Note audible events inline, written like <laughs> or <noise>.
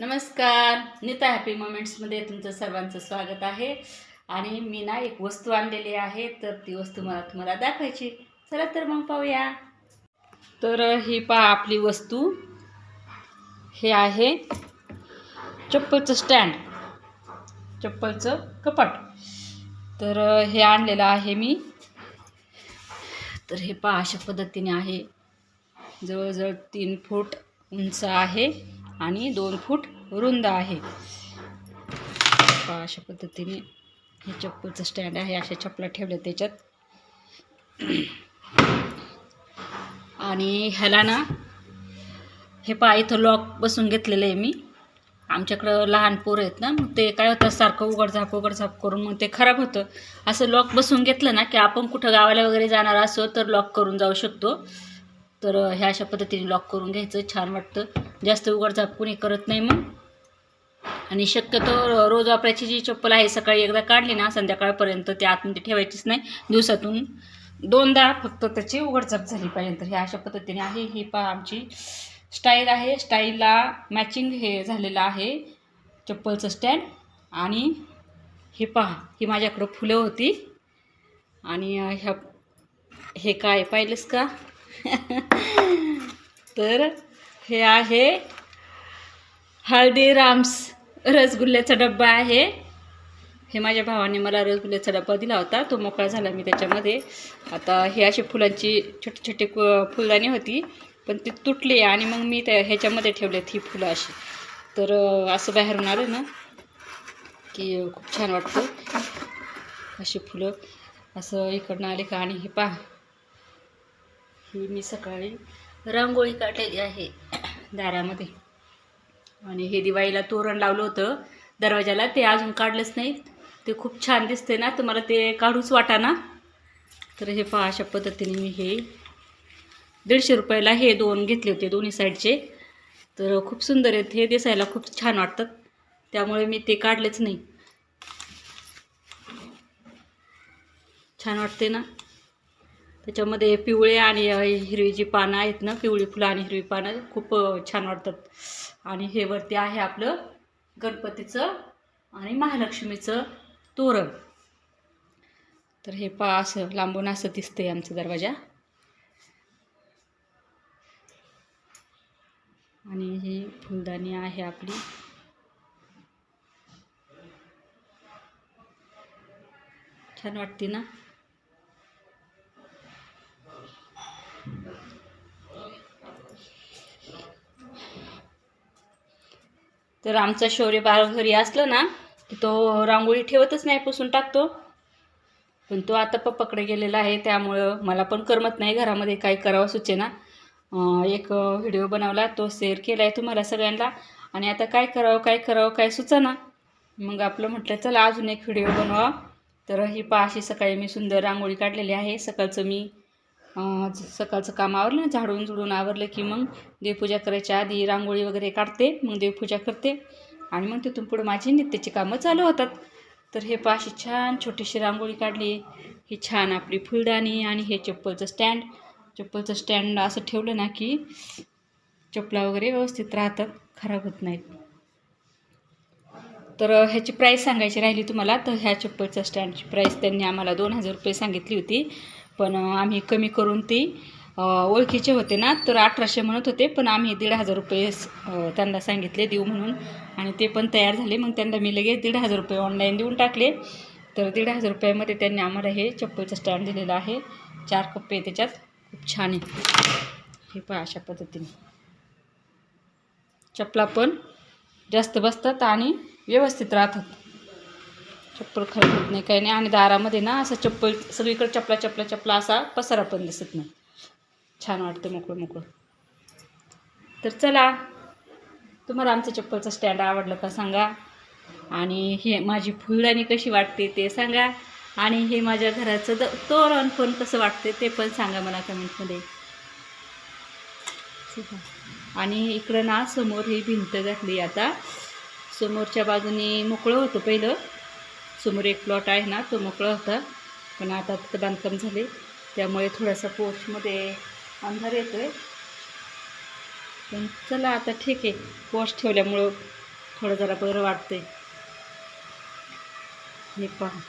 नमस्कार. नीता हॅपी मोमेंट्समध्ये तुमचं सर्वांचं स्वागत आहे. आणि मी ना एक वस्तू आणलेली आहे तर ती वस्तू मला तुम्हाला दाखवायची. चला तर मग पाहूया. तर ही पहा आपली वस्तू. हे आहे चप्पलचं स्टँड. चप्पलचं कपाट. तर हे आणलेलं आहे मी. तर हे पहा अशा पद्धतीने आहे. जवळजवळ तीन फूट उंच आहे. आणि दोन फूट रुंद आहे. पहा अशा पद्धतीने हे चप्पलचं स्टँड आहे. अशा चपला ठेवल्या त्याच्यात. आणि ह्याला ना हे पहा इथं लॉक बसून घेतलेलं आहे मी. आमच्याकडं लहान पोरं आहेत ना मग ते काय होतं सारखं उघडझाप उघडझाप करून मग ते खराब होतं. असं लॉक बसून घेतलं ना की आपण कुठं गावाला वगैरे जाणार असो तर लॉक करून जाऊ शकतो. तर ह्या अशा पद्धतीने लॉक करून घ्यायचं. छान वाटतं. जास्त उघडझाप कोणी करत नाही मग. आणि शक्यतो रोज वापरायची जी चप्पल आहे सकाळी एकदा काढली ना संध्याकाळपर्यंत ती आतमध्ये ठेवायचीच नाही. दिवसातून दोनदा फक्त त्याची उघडझाप झाली पाहिजे तर ह्या अशा पद्धतीने आहे. ही पहा आमची स्टाईल आहे. स्टाईलला मॅचिंग हे झालेलं आहे. चप्पलचं स्टँड. आणि हे पहा ही माझ्याकडं फुलं होती. आणि ह्या हे काय पाहिलंस का? <laughs> तर हे आहे. हळदीराम्स रसगुल्ल्याचा डब्बा आहे. हे माझ्या भावाने मला रसगुल्ल्याचा डब्बा दिला होता. तो मोकळा झाला मी त्याच्यामध्ये. आता हे अशी फुलांची छोटी छोटी फुलदाणी होती पण ती तुटली आणि मग मी त्या ह्याच्यामध्ये ठेवलेत ही फुलं अशी. तर असं बाहेरून आलं ना की खूप छान वाटतं अशी फुलं. असं इकडनं आले का आणि हे पहा. ही मी सकाळी रांगोळी काढलेली आहे दारामध्ये. आणि हे दिवाळीला तोरण लावलं होतं दरवाजाला. ते अजून काढलंच नाही ते खूप छान दिसते ना. तर मला ते काढूच वाटाना तर हे पहा अशा पद्धतीने मी हे दीडशे रुपयाला हे दोन घेतले होते दोन्ही साईडचे. तर खूप सुंदर आहेत. हे दिसायला खूप छान वाटतात. त्यामुळे मी ते काढलेच नाही. छान वाटते ना. त्याच्यामध्ये पिवळे आणि हिरवी जी पानं आहेत ना पिवळी फुलं आणि हिरवी पानं खूप छान वाटतात. आणि हे वरती आहे आपलं गणपतीचं आणि महालक्ष्मीचं तोरण. तर हे पा असं लांबून असं दिसतंय आमचा दरवाजा. आणि ही फुलदाणी आहे आपली. छान वाटते ना? तर आमचा शौर्य बाळ घरी असलं ना की तो रांगोळी ठेवतच नाही पुसून टाकतो. पण तो आता पप्पाकडे गेलेला आहे त्यामुळं मला पण करमत नाही घरामध्ये काय करावं सुचे ना एक व्हिडिओ बनवला तो शेअर केला आहे तुम्हाला सगळ्यांना. आणि आता काय करावं काय करावं काय सुचना? मग आपलं म्हटलं चला अजून एक व्हिडिओ बनवा. तर ही पहा अशी सकाळी मी सुंदर रांगोळी काढलेली आहे. सकाळचं मी सकाळचं काम आवरलं ना झाडून झुडून आवरलं की मग देवपूजा करायच्या आधी रांगोळी वगैरे काढते मग देवपूजा करते आणि मग तिथून पुढं माझी नित्याची कामं चालू होतात. तर हे पाशी छान छोटीशी रांगोळी काढली. ही छान आपली फुलदाणी आणि हे चप्पलचं स्टँड. चप्पलचं स्टँड असं ठेवलं ना की चपला वगैरे व्यवस्थित राहतात खराब होत नाहीत. तर ह्याची प्राईस सांगायची राहिली तुम्हाला तर ह्या चप्पलच्या स्टँडची प्राईस त्यांनी आम्हाला दोन हजार रुपये सांगितली होती. पण आम्ही कमी करून ती ओळखीचे होते ना तर अठराशे म्हणत होते पण आम्ही दीड हजार रुपये त्यांना सांगितले देऊ म्हणून. आणि ते पण तयार झाले. मग त्यांना मी लगेच दीड हजार रुपये ऑनलाईन देऊन टाकले. तर दीड हजार रुपयामध्ये त्यांनी आम्हाला हे चप्पलचं स्टँड दिलेलं आहे. चार कप्पे त्याच्यात. खूप छान आहे. हे पहा अशा पद्धतीने. चपला पण जास्त बसतात आणि व्यवस्थित राहतात. चप्पल खराब होत नाही काही नाही. आणि दारामध्ये ना असं चप्पल सगळीकडे चपला चपला चपला असा पसारा पण दिसत नाही. छान वाटतं मोकळं मोकळं. तर चला तुम्हाला आमचं चप्पलचं स्टँड आवडलं का सांगा. आणि हे माझी फुलदाणी कशी वाटते ते सांगा. आणि हे माझ्या घराचं द तोरण पण कसं वाटते ते पण सांगा मला कमेंटमध्ये. ठीक आहे. आणि इकडं ना समोर ही भिंत घातली आता. समोरच्या बाजूने मोकळं होतं पहिलं. समोर एक प्लॉट आहे ना तो मोकळा होता. पण आता तिथं बांधकाम झाले. त्यामुळे थोडासा पोस्टमध्ये अंधार येतो आहे पण चला आता ठीक आहे. पोस्ट ठेवल्यामुळं थोडं जरा बरं वाटतंय. हे पहा.